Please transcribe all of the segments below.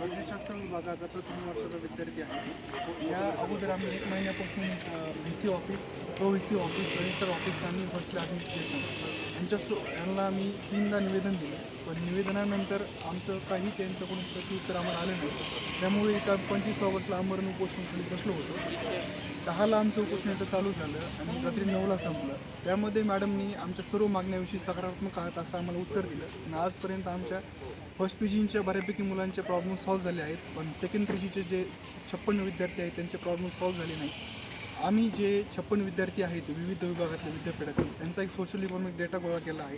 राज्यशास्त्र विभागाचा प्रथम वर्षाचा विद्यार्थी आहे. या अगोदर आम्ही एक महिन्यापासून V C office pro V C office register office आणि हॉस्टेल ॲडमिनिस्ट्रेशन यांच्या सो यांना आम्ही तीनदा निवेदन दिलं. पण निवेदनानंतर आमचं काही त्यांच्याकडून प्रत्युत्तर आम्हाला आलं नाही. त्यामुळे एका पंचवीस ऑगस्टला आमरण उपोषणखाली बसलो होतो. दहाला आमचं उपोषण इथं चालू झालं आणि रात्री नऊला संपलं. त्यामध्ये मॅडमनी आमच्या सर्व मागण्याविषयी सकारात्मक आहात असं आम्हाला उत्तर दिलं. आणि आजपर्यंत आमच्या फर्स्ट पी जीच्या बऱ्यापैकी मुलांचे प्रॉब्लेम्स सॉल्व झाले आहेत पण सेकंड पी जीचे जे छप्पन्न विद्यार्थी आहेत त्यांचे प्रॉब्लेम सॉल्व्ह झाले नाही आम्ही जे छप्पन विद्यार्थी आहेत विविध विभागातल्या विद्यापीठातील त्यांचा एक सोशल इकॉनॉमिक डेटा गोळा केला आहे.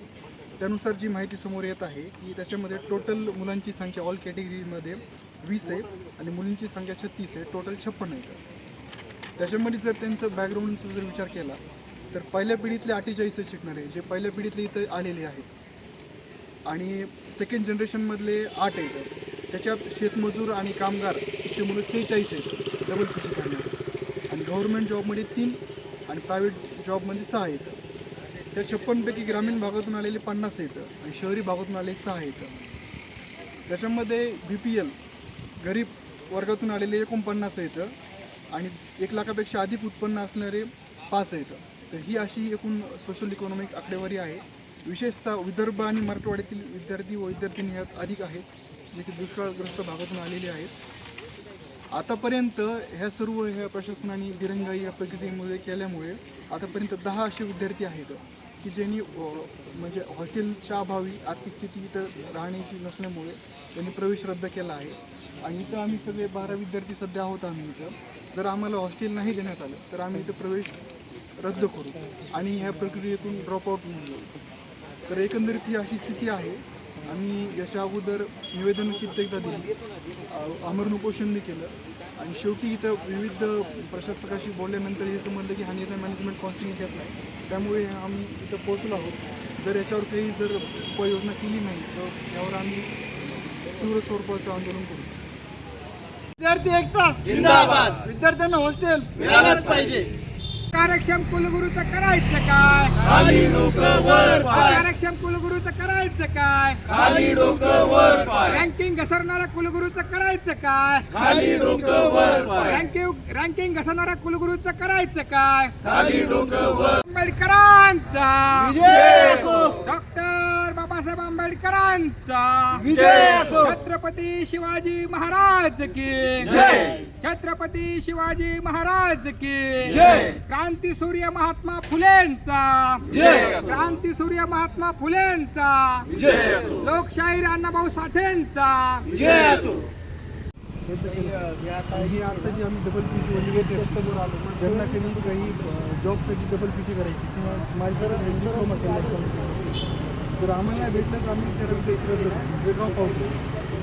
त्यानुसार जी माहिती समोर येत आहे की त्याच्यामध्ये टोटल मुलांची संख्या ऑल कॅटेगरीमध्ये वीस आहे आणि मुलींची संख्या छत्तीस आहे टोटल छप्पन आहे. त्याच्यामध्ये जर त्यांचं बॅकग्राऊंडचा जर विचार केला तर पहिल्या पिढीतले अठ्ठेचाळीस शिकणारे जे पहिल्या पिढीतले इथं आलेले आहेत. आणि सेकंड जनरेशनमधले आठ आहेत. त्याच्यात शेतमजूर आणि कामगार ते मुलं सेहेचाळीस आहेत. डबल पी जी आणि गव्हर्मेंट जॉबमध्ये तीन आणि प्रायव्हेट जॉबमध्ये सहा आहेत. त्या छप्पनपैकी ग्रामीण भागातून आलेले पन्नास आहेत आणि शहरी भागातून आलेले सहा आहेत. त्याच्यामध्ये बी पी एल गरीब वर्गातून आलेले एकोणपन्नास आहेत आणि एक लाखापेक्षा अधिक उत्पन्न असणारे पाच आहेत. तर ही अशी एकूण सोशल इकॉनॉमिक आकडेवारी आहे. विशेषतः विदर्भ आणि मराठवाड्यातील विद्यार्थी व विद्यार्थिनी ह्यात अधिक आहेत. जे की दुष्काळग्रस्त भागातून आलेले आहेत. आतापर्यंत ह्या सर्व ह्या प्रशासनाने दिरंगाई या प्रक्रियेमुळे केल्यामुळे आतापर्यंत दहा असे विद्यार्थी आहेत की ज्यांनी म्हणजे हॉस्टेलच्या अभावी आर्थिक स्थिती इथं राहण्याची नसल्यामुळे त्यांनी प्रवेश रद्द केला आहे. आणि इथं आम्ही सगळे बारा विद्यार्थी सध्या आहोत आम्ही इथं. जर आम्हाला हॉस्टेल नाही देण्यात आलं तर आम्ही इथं प्रवेश रद्द करू. आणि ह्या प्रक्रियेतून ड्रॉपआउट म्हणून. जाऊ तर एकंदरीत ही अशी स्थिती आहे आम्ही याच्या अगोदर निवेदन कित्येकदा दिली. आमरण उपोषणही केलं. आणि शेवटी इथं विविध प्रशासकाशी बोलल्यानंतर हे समजलं की हा निर्णय मॅनेजमेंट काउन्सिलिंग घेत नाही. त्यामुळे आम्ही इथं पोहोचलो आहोत. जर याच्यावर काही जर उपाययोजना केली नाही तर यावर आम्ही तीव्र स्वरूपाचं आंदोलन करू. विद्यार्थी एकता! जिंदाबाद! विद्यार्थ्यांना हॉस्टेल मिळालंच पाहिजे. कार्यक्षम कुलगुरूचं करायचं काय? कुलगुरूचं करायचं काय? खाली डोकं वर पाय. रँकिंग घसरणाऱ्या कुलगुरूचं करायचं काय? खाली डोकं वर पाय. रँकिंग रँकिंग घसरणाऱ्या कुलगुरूचं करायचं काय? खाली डोकं वर. आंबेडकरांचा. विजय असो. डॉक्टर बाबासाहेब आंबेडकरांचा. विजय असो. छत्रपती शिवाजी महाराज की. जय. छत्रपती शिवाजी महाराज की. जय. क्रांती सूर्य महात्मा फुलेंचा. जय. क्रांती सूर्य महात्मा फुलेंचा. लोकशाहीर अण्णाभाऊ साठेंचा. जय असो. ही आता जी आम्ही डबल पी जी समोर आलो ज्यांना काही काही जॉबसाठी डबल पी जी करायची. किंवा माझ्या डिप्लोमा केला तर आम्हाला भेटलं तर आम्ही त्या रद्द ड्रॉप आउट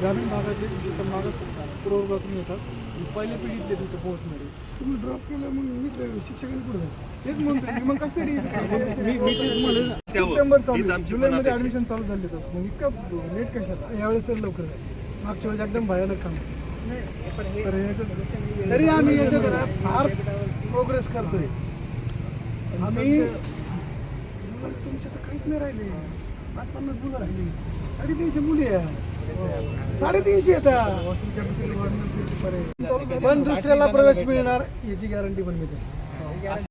ग्रामीण भागातले जिथं मागास पुरवठ्यातून येतात. आणि पहिल्या पिढीतले तिथं पोहोचणारे तुम्ही ड्रॉप केलं म्हणून मी शिक्षकांनी पुढे जायचं. तेच म्हणतो मी. मग म्हणलं सप्टेंबर चालू. जुलैमध्ये ॲडमिशन चालू झाले तर. मग इतकं लेट कशाला यावेळेस तर लवकर आहे. मागच्या वेळेस एकदम भयानक काम तर आम्ही याच्यात फार प्रोग्रेस करतोय. आम्ही तुमच्या तर काहीच नाही राहिले. पाच पन्नास मुलं राहिली. साडेतीनशे मुली आहे साडेतीनशे येतात पण दुसऱ्याला प्रवेश मिळणार याची गॅरंटी पण मिळते.